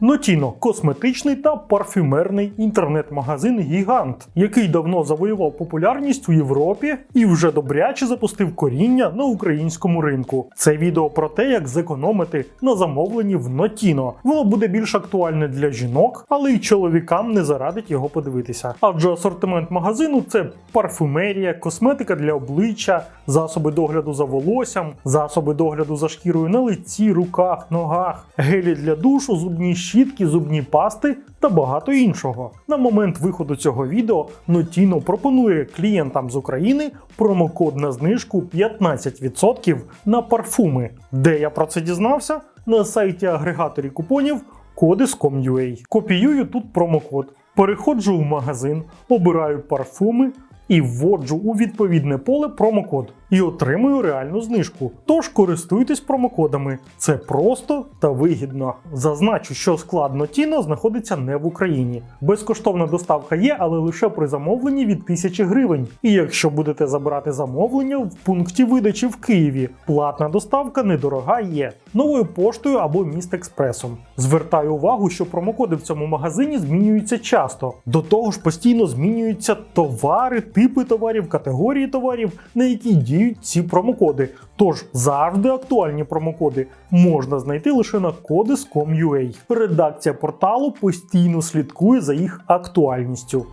Нотіно косметичний та парфюмерний інтернет-магазин Гігант, який давно завоював популярність у Європі і вже добряче запустив коріння на українському ринку. Це відео про те, як зекономити на замовленні в Нотіно. Воно буде більш актуальне для жінок, але й чоловікам не зарадить його подивитися. Адже асортимент магазину це парфюмерія, косметика для обличчя, засоби догляду за волоссям, засоби догляду за шкірою на лиці, руках, ногах, гелі для душу, зубні щітки, зубні пасти та багато іншого. На момент виходу цього відео Notino пропонує клієнтам з України промокод на знижку 15% на парфуми. Де я про це дізнався? На сайті агрегаторі купонів Codis.com.ua. Копіюю тут промокод, переходжу в магазин, обираю парфуми і вводжу у відповідне поле промокод і отримую реальну знижку. Тож користуйтесь промокодами. Це просто та вигідно. Зазначу, що склад Notino знаходиться не в Україні. Безкоштовна доставка є, але лише при замовленні від 1000 гривень. І якщо будете забирати замовлення в пункті видачі в Києві, платна доставка недорога є новою поштою або містекспресом. Звертаю увагу, що промокоди в цьому магазині змінюються часто. До того ж, постійно змінюються товари, типи товарів, категорії товарів, на які діють ці промокоди. Тож завжди актуальні промокоди можна знайти лише на codis.com.ua. Редакція порталу постійно слідкує за їх актуальністю.